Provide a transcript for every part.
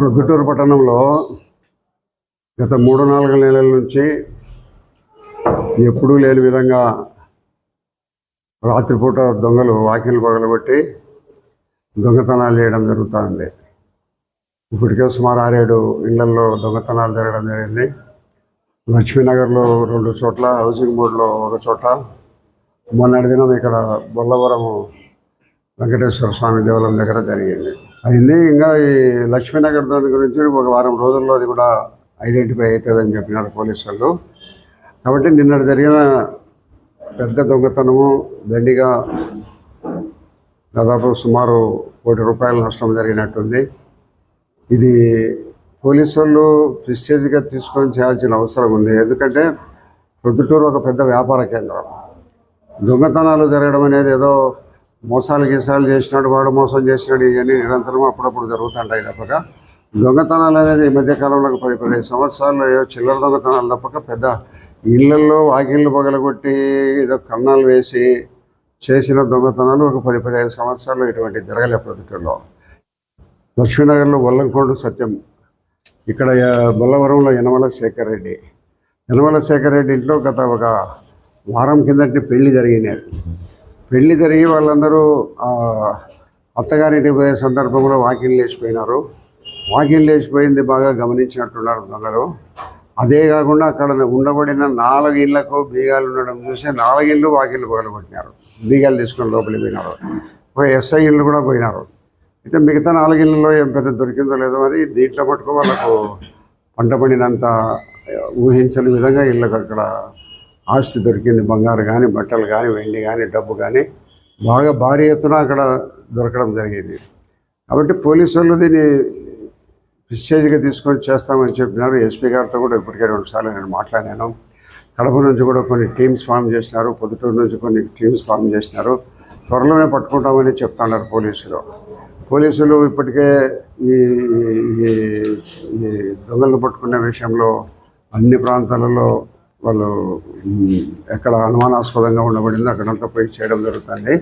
ప్రొద్దుటూరు పట్టణంలో గత మూడు నాలుగు నెలల నుంచి ఎప్పుడూ లేని విధంగా రాత్రిపూట దొంగలు వాకిలు పగలగొట్టి దొంగతనాలు చేయడం జరుగుతుంది. ఇప్పటికే సుమారు ఆరేడు ఇళ్ళలో దొంగతనాలు జరగడం జరిగింది. లక్ష్మీనగర్లో రెండు చోట్ల హౌసింగ్ బోర్డులో ఒక చోట. మొన్నటి దినం ఇక్కడ బొల్లవరం వెంకటేశ్వర స్వామి దేవాలయం దగ్గర జరిగింది. అయింది. ఇంకా ఈ లక్ష్మీనగర్ దాని గురించి ఒక వారం రోజుల్లో అది కూడా ఐడెంటిఫై అవుతుందని చెప్పినారు పోలీసు వాళ్ళు. కాబట్టి నిన్న జరిగిన పెద్ద దొంగతనము దండిగా దాదాపు సుమారు కోటి రూపాయల నష్టం జరిగినట్టుంది. ఇది పోలీసు వాళ్ళు ప్రిస్టేజ్గా తీసుకొని చేయాల్సిన అవసరం ఉంది. ఎందుకంటే ప్రొద్దుటూరు ఒక పెద్ద వ్యాపార కేంద్రం. దొంగతనాలు జరగడం అనేది ఏదో మోసాలు గీసాలు చేసినాడు వాడు మోసం చేసినాడు ఇవన్నీ నిరంతరం అప్పుడప్పుడు జరుగుతుంటాయి తప్పక. దొంగతనాలు అనేది ఈ మధ్యకాలంలో ఒక పది పదిహేను సంవత్సరాల్లో ఏదో చిల్లర దొంగతనాలు తప్పక పెద్ద ఇళ్ళలో వాకిళ్ళు పగలగొట్టి ఏదో కన్నాలు వేసి చేసిన దొంగతనాలు ఒక పది పదిహేను సంవత్సరాలు ఇటువంటి జరగలే ప్రతిలో లక్ష్మీనగర్లో వల్లంకోడు సత్యం. ఇక్కడ బొల్లవరంలో యనమల శేఖర్ రెడ్డి యనమల శేఖర్ రెడ్డి ఇంట్లో గత ఒక వారం కిందటి పెళ్ళి జరిగినాయి. పెళ్ళి జరిగి వాళ్ళందరూ ఆ, అత్తగారింటికి పోయే సందర్భంలో వాకింగ్ లేచిపోయినారు. వాకింగ్ లేచిపోయింది బాగా గమనించినట్టున్నారు అందరూ అదే కాకుండా అక్కడ ఉండబడిన నాలుగు ఇళ్ళకు బీగాలు ఉండడం చూసి నాలుగు ఇళ్ళు వాకిళ్ళు పగలగొట్టినారు. బీగాలు తీసుకొని లోపలికి పోయినారు. ఒక ఎస్ఐ ఇళ్ళు కూడా పోయినారు. అయితే మిగతా నాలుగు ఇళ్ళలో ఏం పెద్ద దొరికిందో లేదో మరి దీంట్లో మటుకు వాళ్ళకు పంట పండినంత ఊహించని విధంగా ఇళ్ళకు అక్కడ ఆస్తి దొరికింది బంగారు కానీ బట్టలు కానీ వెండి కానీ డబ్బు కానీ బాగా భారీ ఎత్తున అక్కడ దొరకడం జరిగింది. కాబట్టి పోలీసు వాళ్ళు దీన్ని ప్రిస్టేజ్గా తీసుకొని చేస్తామని చెప్పినారు. ఎస్పీ గారితో కూడా ఇప్పటికే రెండుసార్లు నేను మాట్లాడాను. కడప నుంచి కూడా కొన్ని టీమ్స్ ఫామ్ చేసినారు. పొద్దుటూరు నుంచి కొన్ని టీమ్స్ ఫామ్ చేసినారు. త్వరలోనే పట్టుకుంటామని చెప్తున్నారు పోలీసులు. పోలీసులు ఇప్పటికే ఈ ఈ- ఈ దొంగలను పట్టుకునే విషయంలో అన్ని ప్రాంతాలలో వాళ్ళు ఎక్కడ అనుమానాస్పదంగా ఉండబడిందో అక్కడంతా పోయి చేయడం జరుగుతుంది.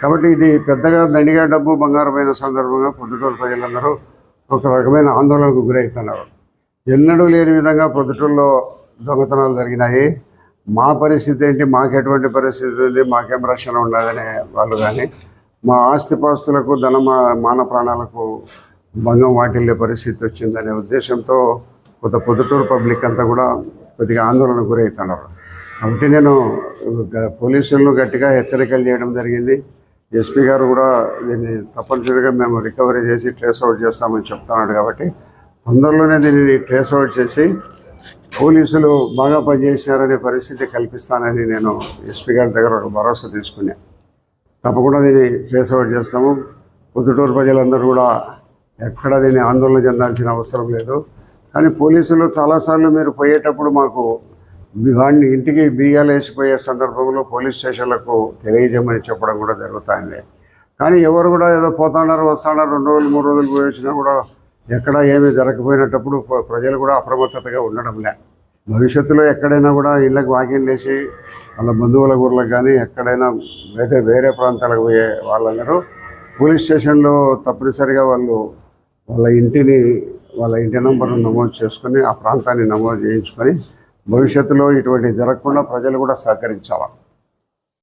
కాబట్టి ఇది పెద్దగా దండిగా డబ్బు బంగారమైన సందర్భంగా పొద్దుటూరు ప్రజలందరూ ఒక రకమైన ఆందోళనకు గురవుతున్నారు. ఎన్నడూ లేని విధంగా పొద్దుటూరులో దొంగతనాలు జరిగినాయి. మా పరిస్థితి ఏంటి? మాకు ఎటువంటి పరిస్థితి ఉంది? మాకేం రక్షణ ఉండదనే వాళ్ళు కానీ మా ఆస్తిపాస్తులకు ధన మాన ప్రాణాలకు భంగం వాటిల్లే పరిస్థితి వచ్చిందనే ఉద్దేశంతో కొంత పొద్దుటూరు పబ్లిక్ అంతా కూడా కొద్దిగా ఆందోళన గురవుతున్నారు. కాబట్టి నేను పోలీసులను గట్టిగా హెచ్చరికలు చేయడం జరిగింది. ఎస్పీ గారు కూడా దీన్ని తప్పనిసరిగా మేము రికవరీ చేసి ట్రేస్ అవుట్ చేస్తామని చెప్తున్నాడు కాబట్టి తొందరలోనే దీనిని ట్రేస్ అవుట్ చేసి పోలీసులు బాగా పనిచేసినారనే పరిస్థితి కల్పిస్తానని నేను ఎస్పీ గారి దగ్గర ఒక భరోసా తీసుకున్నాను తప్పకుండా దీన్ని ట్రేస్ అవుట్ చేస్తాము. పొద్దుటూరు ప్రజలందరూ కూడా ఎక్కడ దీన్ని ఆందోళన చెందాల్సిన అవసరం లేదు. కానీ పోలీసులు చాలాసార్లు మీరు పోయేటప్పుడు మాకు వాడిని ఇంటికి బీగాలు వేసిపోయే సందర్భంలో పోలీస్ స్టేషన్లకు తెలియజేయమని చెప్పడం కూడా జరుగుతుంది. కానీ ఎవరు కూడా ఏదో పోతున్నారు వస్తున్నారు రెండు రోజులు మూడు రోజులు పోయి వచ్చినా కూడా ఎక్కడ ఏమీ జరగకపోయినప్పుడు ప్ర- ప్రజలు కూడా అప్రమత్తతగా ఉండడం లే. భవిష్యత్తులో ఎక్కడైనా కూడా ఇళ్ళకి వాకింగ్ వేసి వాళ్ళ బంధువుల ఊర్లకు కానీ ఎక్కడైనా అయితే వేరే ప్రాంతాలకు పోయే వాళ్ళందరూ పోలీస్ స్టేషన్లో తప్పనిసరిగా వాళ్ళు వాళ్ళ ఇంటిని వాళ్ళ ఇంటి నంబర్ను నమోదు చేసుకొని ఆ ప్రాంతాన్ని నమోదు చేయించుకొని భవిష్యత్తులో ఇటువంటి జరగకుండా ప్రజలు కూడా సహకరించాలి?